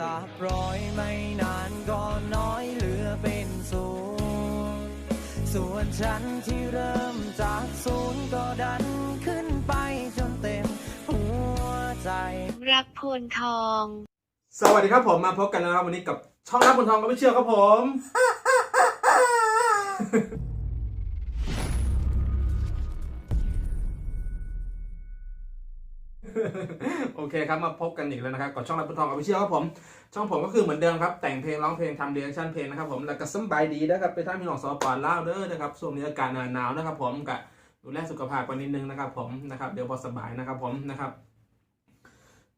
จากร้อยไม่นานก็น้อยเหลือเป็นศูนย์ส่วนฉันที่เริ่มจากศูนย์ก็ดันขึ้นไปจนเต็มหัวใจ รักโพนทอง สวัสดีครับผมมาพบกันแล้วนะครับวันนี้กับช่องรับบนทองก็ไม่เชื่อครับผม โอเคครับมาพบกันอีกแล้วนะครับกับช่องรับบนทองก็ไม่เชื่อครับผม ช่องผมก็คือเหมือนเดิมครับ แต่งเพลงร้องเพลงทำเรียกชั่นเพลงนะครับผมแล้วก็สบายดีนะครับไปท่านพี่น้องสปอร์ตล่าเด้อนะครับช่วงนี้อากาศหนาวๆนะครับผมกับดูแลสุขภาพกันนิดนึงนะครับผมนะครับเดี๋ยวพอสบายนะครับผมนะครับ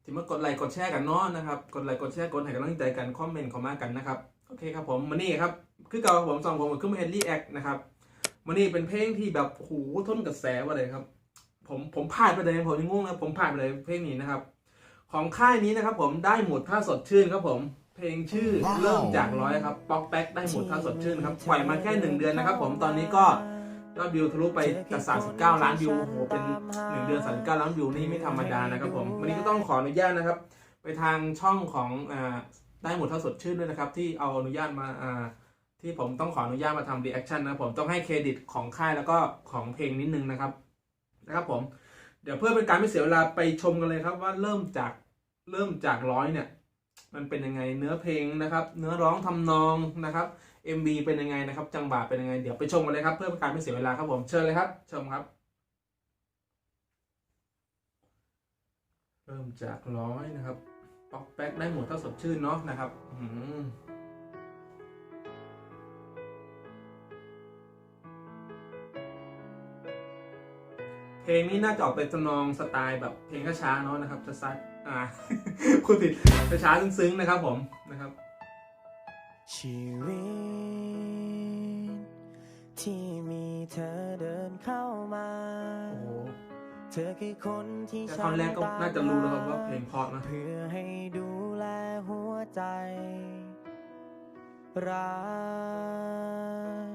ที่มากดไลค์กดแชร์กันเนาะนะครับกดไลค์กดแชร์กดให้กำลังใจกันคอมเมนต์เข้ามากันนะครับโอเคครับผมมันนี่ครับคือเก่าผมสองผมคือมาเฮนรี่แอคนะครับมันนี่เป็นเพลงที่แบบโอ้โหทนกระแสว่าเลยครับ ผมผมพลาดไปเลยผมยังงงนะผมพลาดไปเลยเพลงนี้นะครับ ของค่ายนี้นะครับ ผมได้หมดท่าสดชื่นครับผม เพลงชื่อเริ่มจากร้อยครับป๊อกแป๊กได้หมดท่าสดชื่นครับปล่อยมาแค่หนึ่งเดือนนะครับ ผมตอนนี้ก็ยอดวิวทะลุไปจะ39 ล้านวิวโอ้โหเป็นหนึ่งเดือน 39 ล้านวิวนี่ไม่ธรรมดานะครับผม วันนี้ก็ต้องขออนุญาตนะครับ ไปทางช่องของอ่าได้หมดท่าสดชื่นด้วยนะครับ ที่เอาอนุญาตมาอ่าที่ผมต้องขออนุญาตมาทำรีแอคชั่นนะครับผมต้องให้เครดิตของค่ายแล้วก็ของเพลงนิดนึงนะครับ นะครับผมเดี๋ยวเพื่อเป็นการไม่เสียเวลาไปชมกันเลยครับว่าเริ่มจากเริ่มจากร้อยเนี่ย มันเป็นยังไงเนื้อเพลงนะครับ เนื้อร้องทำนองนะครับ MV เป็นยังไงนะครับ จังหวะเป็นยังไง เดี๋ยวไปชมกันเลยครับ เพื่อเป็นการไม่เสียเวลาครับผมเชิญเลยครับชมครับ เริ่มจากร้อยนะครับป๊อกแป๊กได้หมดถ้าสดชื่นเนาะนะครับ อื ลงนี้น่าจะออกเป็นทำนองสไตล์แบบเพลงช้าๆเนาะนะครับจะซัดอ่าคุณผิดช้าๆซึ้งๆนะครับผมนะครับชีวิตที่มีเธอเดินเข้ามาโอ้โหเธอคือคนที่แค่ฉัท่อนแรกก็น่าจะรู้แล้วครับว่าเพลงเพราะนะเพื่อให้ดูแลหัวใจ รัก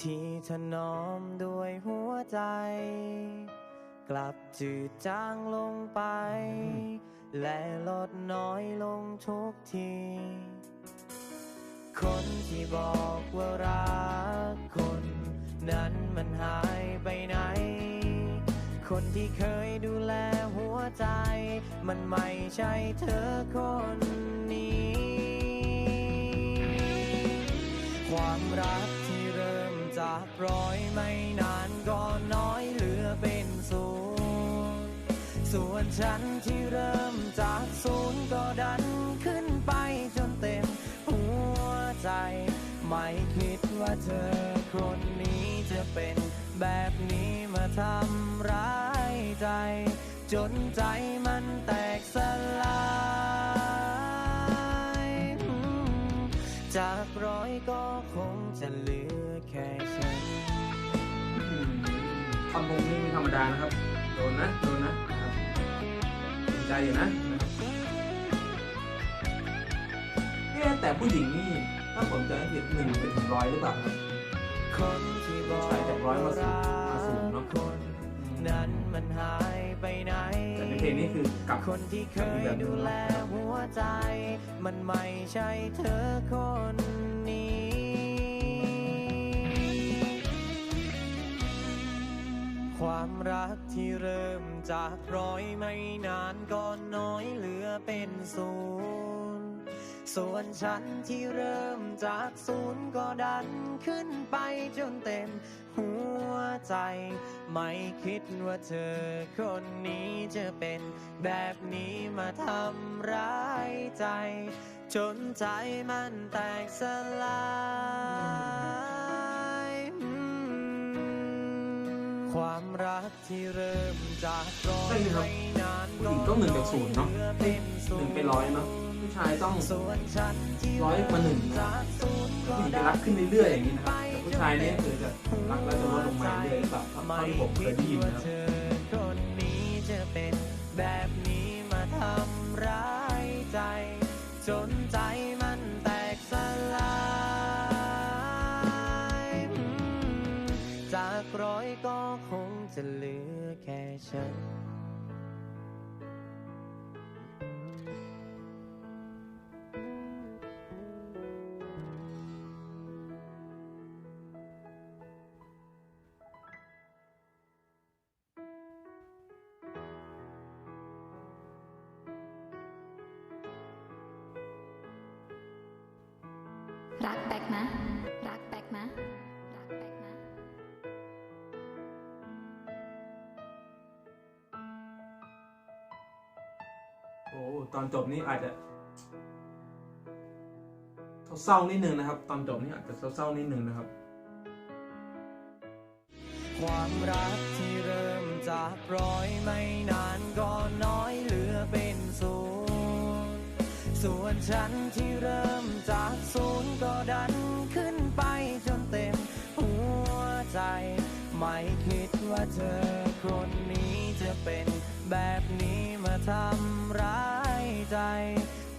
ที่ถนอมด้วยหัวใจ กลับจืดจางลงไป และลดน้อยลงทุกที คนที่บอกว่ารักคน นั้นมันหายไปไหน คนที่เคยดูแลหัวใจ มันไม่ใช่เธอคนนี้ ความรักที่เริ่มจากรอยไม่นาน ส่วนฉันที่เริ่มจากศูนย์ก็ดันขึ้นไปจนเต็มหัวใจ ไม่คิดว่าเธอคนนี้จะเป็นแบบนี้มาทำร้ายใจ จนใจมันแตกสลายจากร้อยก็คงจะเหลือแค่ฉันอืมคำพงนี่ไม่ธรรมดานะครับ โดนนะ โดนนะ อยู่นะนะครับเอ๊ะแต่ผู้หญิงนี่ถ้าผมจะไม่ผิดหนึ่งไปถึงร้อยหรือเปล่าครับคนที่บอกใช่จากร้อยมาสู่มาสู่เนอะคนนั้นมันหายไปไหนแต่ในเพลงนี้คือกลับคนที่เคยดูแลหัวใจ มันไม่ใช่เธอคน ที่เริ่มจากร้อยไม่นานก็น้อยเหลือเป็นศูนย์ส่วนฉันที่เริ่มจากศูนย์ก็ดันขึ้นไปจนเต็มหัวใจ ไม่คิดว่าเธอคนนี้จะเป็นแบบนี้มาทำร้ายใจ จนใจมันแตกสลาย ความรักที่เริ่มจากร้อยใช่ครับไม่นานผู้หญิงต้องหนึ่งจากศูนย์เนาะหลือเฮ้ยป็หนึ่งไปร้อยเนาะผู้ชายต้องส่วนฉันที่ร้อยมาหนึ่งนะจากศูนย์ผู้หญิงจะรักขึ้นเรื่อยๆอย่างนี้นะครับแต่ผู้ชายเนี่ยคือจะรักแล้วจะลดลงมาเรื่อยๆหรือเปล่าเท่าที่ผมเคยได้ยินนะครับเธอคนนี้จะเป็นแบบนี้มาทำร้ายใจ จนใจ จะเหลือแค่ฉัน รักแบกนะ ตอนจบนี้อาจจะเศร้าๆนิดนึงนะครับ ตอนจบนี้อาจจะเศร้าๆนิดนึงนะครับ ความรักที่เริ่มจากร้อยไม่นานก็น้อยเหลือเป็นศูนย์ส่วนฉันที่เริ่มจากศูนย์ก็ดันขึ้นไปจนเต็มหัวใจ ไม่คิดว่าเธอคนนี้จะเป็นแบบนี้มาทำ ใจ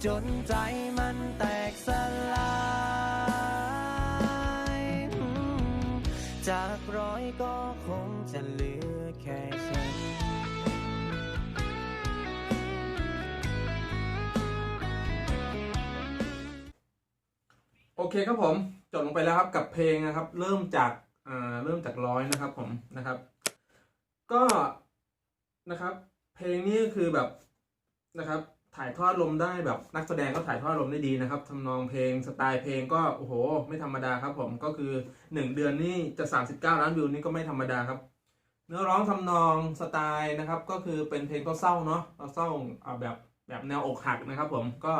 จนใจมันแตกสลายจากร้อยก็คงจะเหลือแค่ฉันโอเคครับผมจบลงไปแล้วครับกับเพลงนะครับ เริ่มจากอ่าเริ่มจากร้อยนะครับผมนะครับ ก็นะครับ เพลงนี้ก็คือแบบนะครับ ถ่ายทอดลมได้แบบนักแสดงก็ถ่ายทอดลมได้ดีนะครับทำนองเพลงสไตล์เพลงก็โอ้โห ไม่ธรรมดาครับผมก็คือหนึ่งเดือนนี่จะ 39 ล้านวิวนี่ก็ไม่ธรรมดาครับ เนื้อร้องทำนองสไตล์นะครับ ก็คือเป็นเพลงเศร้าเนาะเศร้าๆอ่าแบบแบบแนวอกหักนะครับ ผมก็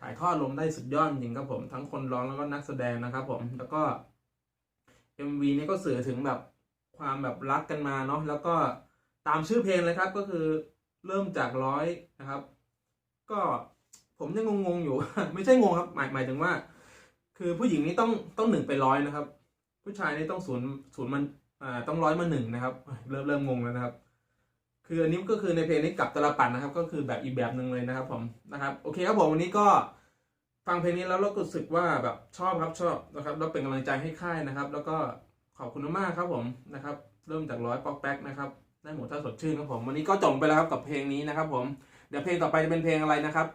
ถ่ายทอดลมได้สุดยอดจริงครับผมทั้งคนร้องแล้วก็นักแสดงนะครับ ผมแล้วก็ MV นี่ก็สื่อถึงแบบความแบบรักกันมาเนาะแล้วก็ตามชื่อเพลงเลยครับก็คือเริ่มจากร้อยนะครับ ก็ผมยังงงๆอยู่ ไม่ใช่งงครับ หมายหมายถึงว่า คือผู้หญิงนี่ต้องต้องหนึ่งไปร้อยนะครับ ผู้ชายนี่ต้องศูนย์ศูนย์มันอ่าต้องร้อยมาหนึ่งนะครับ เริ่มเริ่มงงแล้วนะครับ คืออันนี้ก็คือในเพลงนี้กลับตลปัดนะครับ ก็คือแบบอีกแบบหนึ่งเลยนะครับ ผมนะครับ โอเคครับผมวันนี้ก็ฟังเพลงนี้แล้วเราก็รู้สึกว่าแบบชอบครับชอบนะครับแล้วเป็นกำลังใจให้ค่ายนะครับ แล้วก็ขอบคุณมากครับผมนะครับ เริ่มจากร้อยป๊อกแป๊กนะครับได้หมดถ้าสดชื่นครับผมวันนี้ก็จบไปแล้วครับกับเพลงนี้นะครับผม เดี๋ยวเพลงต่อไปจะเป็นเพลงอะไรนะครับ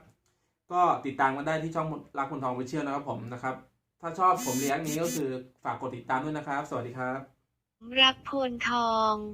ก็ติดตามกันได้ที่ช่องรักคนทองไปเชื่อนะครับผมนะครับ ถ้าชอบผมเลี้ยงนี้ก็คือฝากกดติดตามด้วยนะครับ สวัสดีครับ รักพลทอง